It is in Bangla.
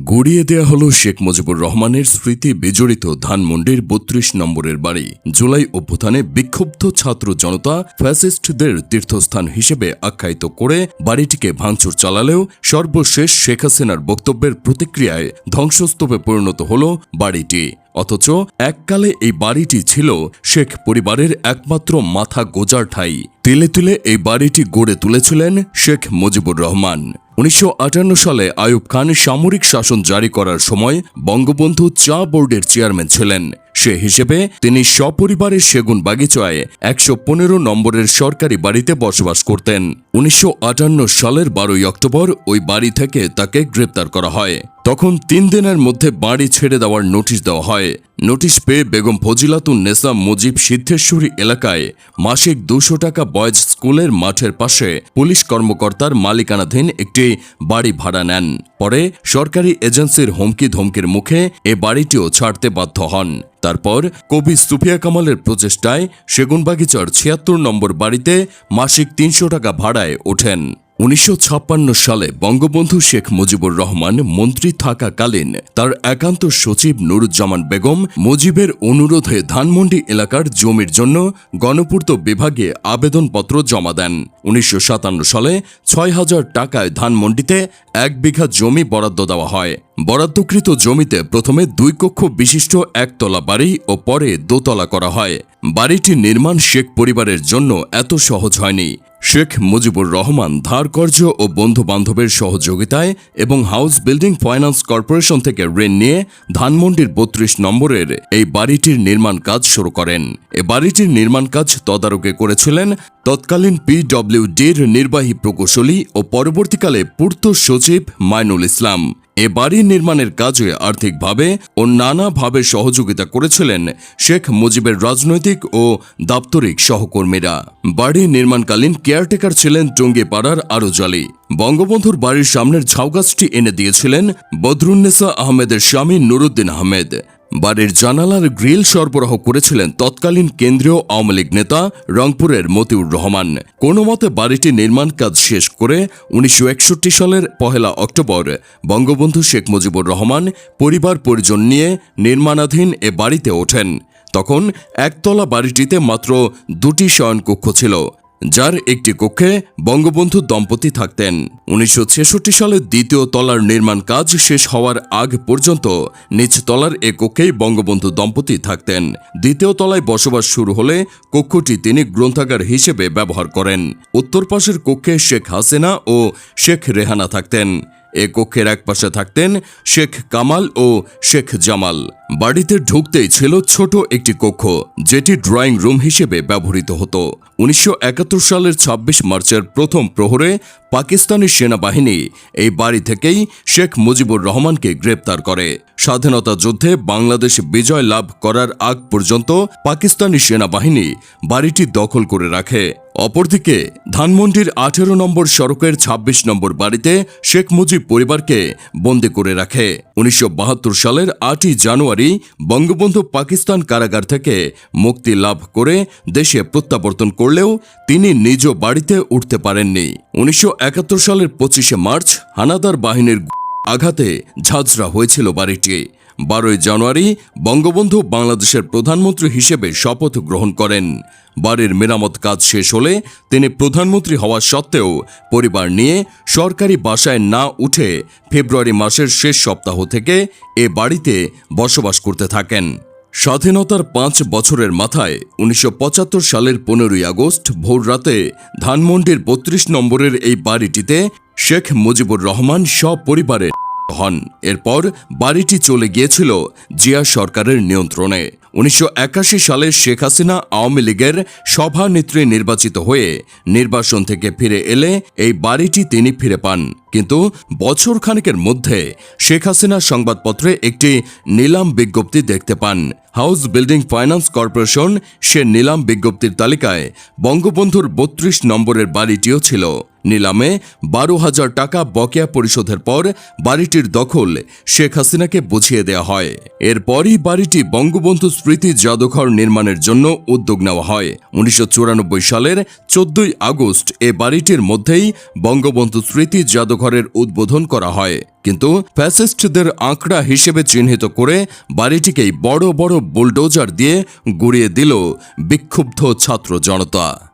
গড়িয়ে দেয়া হল শেখ মুজিবুর রহমানের স্মৃতি বিজড়িত ধানমন্ডির বত্রিশ নম্বরের বাড়ি। জুলাই অভ্যুত্থানে বিক্ষুব্ধ ছাত্র জনতা ফ্যাসিস্টদের তীর্থস্থান হিসেবে আখ্যায়িত করে বাড়িটিকে ভাঙচুর চালালেও সর্বশেষ শেখ হাসিনার বক্তব্যের প্রতিক্রিয়ায় ধ্বংসস্তূপে পরিণত হল বাড়িটি। অথচ এককালে এই বাড়িটি ছিল শেখ পরিবারের একমাত্র মাথা গোজার ঠাই। তিলে তিলে এই বাড়িটি গড়ে তুলেছিলেন শেখ মুজিবুর রহমান। উনিশশো আটান্ন সালে আয়ুব খান সামরিক শাসন জারি করার সময় বঙ্গবন্ধু চা বোর্ডের চেয়ারম্যান ছিলেন। সে হিসেবে তিনি সপরিবারের সেগুন বাগিচায় একশো পনেরো নম্বরের সরকারি বাড়িতে বসবাস করতেন। উনিশশো আটান্ন সালের বারোই অক্টোবর ওই বাড়ি থেকে তাকে গ্রেপ্তার করা হয়। তখন তিন দিনের মধ্যে বাড়ি ছেড়ে দেওয়ার নোটিশ দেওয়া হয়। নোটিশ পেয়ে বেগম ফজিলাতুন নেসা মুজিব সিদ্ধেশ্বরী এলাকায় মাসিক দুশো টাকা বয়েজ স্কুলের মাঠের পাশে পুলিশ কর্মকর্তার মালিকানাধীন একটি বাড়ি ভাড়া নেন। পরে সরকারি এজেন্সির হুমকি ধমকির মুখে এ বাড়িটিও ছাড়তে বাধ্য হন। তারপর কবি সুফিয়া কামালের প্রচেষ্টায় সেগুনবাগিচার ছিয়াত্তর নম্বর বাড়িতে মাসিক তিনশো টাকা ভাড়ায় ওঠেন। উনিশশো ছাপ্পান্ন সালে বঙ্গবন্ধু শেখ মুজিবুর রহমান মন্ত্রী থাকাকালীন তার একান্ত সচিব নুরুজ্জামান বেগম মুজিবের অনুরোধে ধানমন্ডি এলাকার জমির জন্য গণপূর্ত বিভাগে আবেদনপত্র জমা দেন। উনিশশো সাতান্ন সালে ছয় হাজার টাকায় ধানমন্ডিতে এক বিঘা জমি বরাদ্দ দেওয়া হয়। বরাদ্দকৃত জমিতে প্রথমে দুই কক্ষ বিশিষ্ট একতলা বাড়ি ও পরে দোতলা করা হয়। বাড়িটি নির্মাণ শেখ পরিবারের জন্য এত সহজ হয়নি। শেখ মুজিবুর রহমান ধারকর্য ও বন্ধু বান্ধবের সহযোগিতায় এবং হাউস বিল্ডিং ফাইন্যান্স কর্পোরেশন থেকে ঋণ নিয়ে ধানমন্ডির বত্রিশ নম্বরের এই বাড়িটির নির্মাণ কাজ শুরু করেন। এ বাড়িটির নির্মাণ কাজ তদারকি করেছিলেন তৎকালীন পিডব্লিউডির নির্বাহী প্রকৌশলী ও পরবর্তীকালে পূর্ত সচিব মাইনুল ইসলাম। এ বাড়ি নির্মাণের কাজে আর্থিকভাবে ও নানাভাবে সহযোগিতা করেছিলেন শেখ মুজিবের রাজনৈতিক ও দাপ্তরিক সহকর্মীরা। বাড়ি নির্মাণকালীন কেয়ারটেকার ছিলেন টঙ্গিপাড়ার আরও জালি বঙ্গবন্ধুর বাড়ির সামনের ঝাউগাছটি এনে দিয়েছিলেন বদরুন্নেসা আহমেদের স্বামী নুরুদ্দিন আহমেদ। বাড়ির জানালার গ্রিল সরবরাহ করেছিলেন তৎকালীন কেন্দ্রীয় আওয়ামী লীগ নেতা রংপুরের মতিউর রহমান। কোনো মতে বাড়িটি নির্মাণ কাজ শেষ করে উনিশশো একষট্টি সালের পহেলা অক্টোবর। বঙ্গবন্ধু শেখ মুজিবুর রহমান, পরিবার পরিজন নিয়ে নির্মাণাধীন এ বাড়িতে ওঠেন। তখন একতলা বাড়িটিতে মাত্র দুটি শয়নকক্ষ ছিল। যার একটি কক্ষে বঙ্গবন্ধু দম্পতি থাকতেন। উনিশশো ছেষট্টি সালে দ্বিতীয় তলার নির্মাণ কাজ শেষ হওয়ার আগ পর্যন্ত নিচ তলার এ কক্ষেই বঙ্গবন্ধু দম্পতি থাকতেন। দ্বিতীয় তলায় বসবাস শুরু হলে কক্ষটি তিনি গ্রন্থাগার হিসেবে ব্যবহার করেন। উত্তর পাশের কক্ষে শেখ হাসিনা ও শেখ রেহানা থাকতেন। এ কক্ষের এক পাশে থাকতেন শেখ কামাল ও শেখ জামাল। বাড়িতে ঢুকতেই ছিল ছোট একটি কক্ষ, যেটি ড্রয়িং রুম হিসেবে ব্যবহৃত হতো। উনিশশো সালের ২৬ মার্চের প্রথম প্রহরে পাকিস্তানি সেনাবাহিনী এই বাড়ি থেকেই শেখ মুজিবুর রহমানকে গ্রেপ্তার করে। স্বাধীনতা যুদ্ধে বাংলাদেশ বিজয় লাভ করার আগ পর্যন্ত পাকিস্তানি সেনাবাহিনী বাড়িটি দখল করে রাখে। অপরদিকে, ধানমন্ডির আঠেরো নম্বর সড়কের ২৬ নম্বর বাড়িতে শেখ মুজিব পরিবারকে বন্দি করে রাখে। উনিশশো বাহাত্তর সালের আটই জানুয়ারি বঙ্গবন্ধু পাকিস্তান কারাগার থেকে মুক্তি লাভ করে দেশে প্রত্যাবর্তন করলেও তিনি নিজ বাড়িতে উঠতে পারেননি। উনিশশো একাত্তর সালের পঁচিশে মার্চ হানাদার বাহিনীর আঘাতে ঝাঁঝরা হয়েছিল বাড়িটি। বারোই জানুয়ারি বঙ্গবন্ধু বাংলাদেশের প্রধানমন্ত্রী হিসেবে শপথ গ্রহণ করেন। বাড়ির মেরামত কাজ শেষ হলে তিনি প্রধানমন্ত্রী হওয়া সত্ত্বেও পরিবার নিয়ে সরকারি বাসায় না উঠে ফেব্রুয়ারি মাসের শেষ সপ্তাহ থেকে এ বাড়িতে বসবাস করতে থাকেন। স্বাধীনতার পাঁচ বছরের মাথায় উনিশশো পঁচাত্তর সালের পনেরোই আগস্ট ভোর রাতে ধানমন্ডির বত্রিশ নম্বরের এই বাড়িটিতে শেখ মুজিবুর রহমান সপরিবারে হন। এরপর বাড়িটি চলে গিয়েছিল জিয়া সরকারের নিয়ন্ত্রণে। উনিশশো একাশি সালে শেখ হাসিনা আওয়ামী লীগের সভানেত্রী নির্বাচিত হয়ে নির্বাসন থেকে ফিরে এলে এই বাড়িটি তিনি ফিরে পান। কিন্তু বছর খানেকের মধ্যে শেখ হাসিনা সংবাদপত্রে একটি নিলাম বিজ্ঞপ্তি দেখতে পান। হাউস বিল্ডিং ফাইন্যান্স কর্পোরেশন সে নিলাম বিজ্ঞপ্তির তালিকায় বঙ্গবন্ধুর বত্রিশ নম্বরের বাড়িটিও ছিল। নিলামে বারো হাজার টাকা বকেয়া পরিশোধের পর বাড়িটির দখল শেখ হাসিনাকে বুঝিয়ে দেওয়া হয়। এরপরই বাড়িটি বঙ্গবন্ধু স্মৃতি জাদুঘর নির্মাণের জন্য উদ্যোগ নেওয়া হয়। উনিশশো চুরানব্বই সালের চোদ্দই আগস্ট এ বাড়িটির মধ্যেই বঙ্গবন্ধু স্মৃতি জাদুঘরের উদ্বোধন করা হয়। কিন্তু ফ্যাসিস্টদের আঁকড়া হিসেবে চিহ্নিত করে বাড়িটিকেই বড় বড় বুলডোজার দিয়ে গুড়িয়ে দিল বিক্ষুব্ধ ছাত্র জনতা।